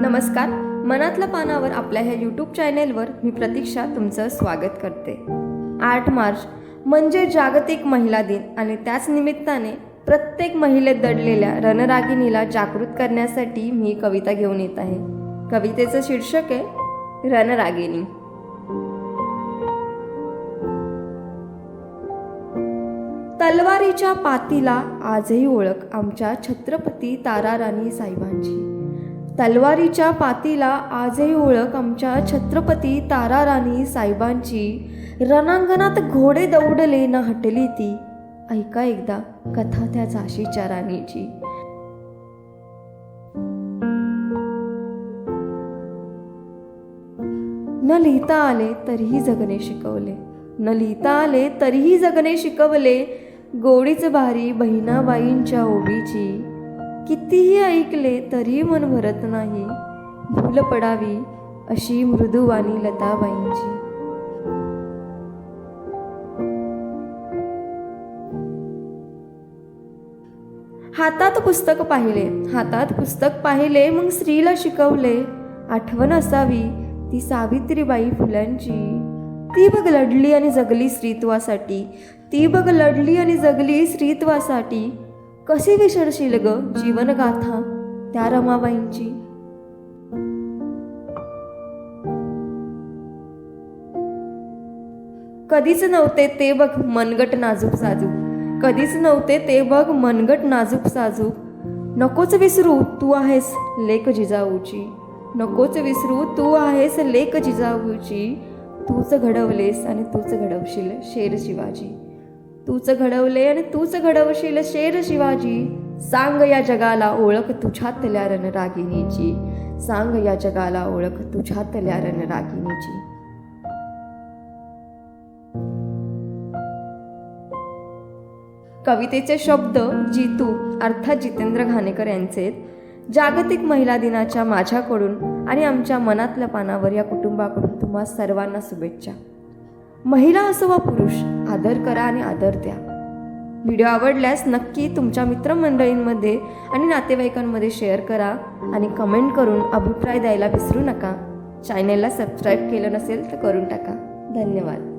नमस्कार. मनातल्या पानावर आपल्या ह्या यूट्यूब चॅनेलवर मी प्रतीक्षा तुमचं स्वागत करते. आठ मार्च म्हणजे जागतिक महिला दिन आणि त्याच निमित्ताने प्रत्येक महिलेत दडलेल्या रणरागिणीला जागृत करण्यासाठी मी कविता घेऊन येत आहे. कवितेचं शीर्षक आहे रणरागिणी तलवारीच्या पातीला आजही ओळख आमच्या छत्रपती ताराराणी साहेबांची. तलवारीच्या पातीला आजही ओळख आमच्या छत्रपती ताराराणी साहेबांची. रणांगणात घोडे दौडले न हटली ती. ऐका एकदा कथा त्या झाशीच्या राणीची. न लिहिता आले तरीही जगणे शिकवले. न लिहिता आले तरीही जगणे शिकवले. गोडीच भारी बहिणाबाईंच्या ओबीची. कितीही ऐकले तरी मन भरत नाही. भूल पडावी अशी मृदुवाणी लताबाईंची. हातात पुस्तक पाहिले. हातात पुस्तक पाहिले मग स्त्रीला शिकवले. आठवण असावी ती सावित्रीबाई फुलांची ती बघ लढली आणि जगली स्त्रीत्वासाठी. ती बघ लढली आणि जगली स्त्रीत्वासाठी. कशी विसरशील ग जीवनगाथा त्या रमाबाईंची? कधीच नव्हते ते बघ मनगट नाजूक साजूक. कधीच नव्हते ते बघ मनगट नाजूक साजूक. नकोच विसरू तू आहेस लेक जिजाऊची. नकोच विसरू तू आहेस लेक जिजाऊची. तूच घडवलेस आणि तूच घडवशील शेर शिवाजी. तूच घडवले आणि तूच घडवशील शेर शिवाजी. सांग या जगाला ओळख तुझ्यातल्या रणरागिणीची सांग या जगाला ओळख तुझ्यातल्या रणरागिणीची कवितेचे शब्द जितू अर्थात जितेंद्र घाणेकर यांचे आहेत. जागतिक महिला दिनाच्या माझ्याकडून आणि आमच्या मनातल्या पानावर या कुटुंबाकडून तुम्हा सर्वांना शुभेच्छा. महिला असो वा पुरुष आदर करा आणि आदर द्या. व्हिडिओ आवडल्यास नक्की तुमच्या मित्रमंडळींमध्ये आणि नातेवाईकांमध्ये शेअर करा आणि कमेंट करून अभिप्राय द्यायला विसरू नका. चॅनेलला सबस्क्राईब केलं नसेल तर करून टाका. धन्यवाद.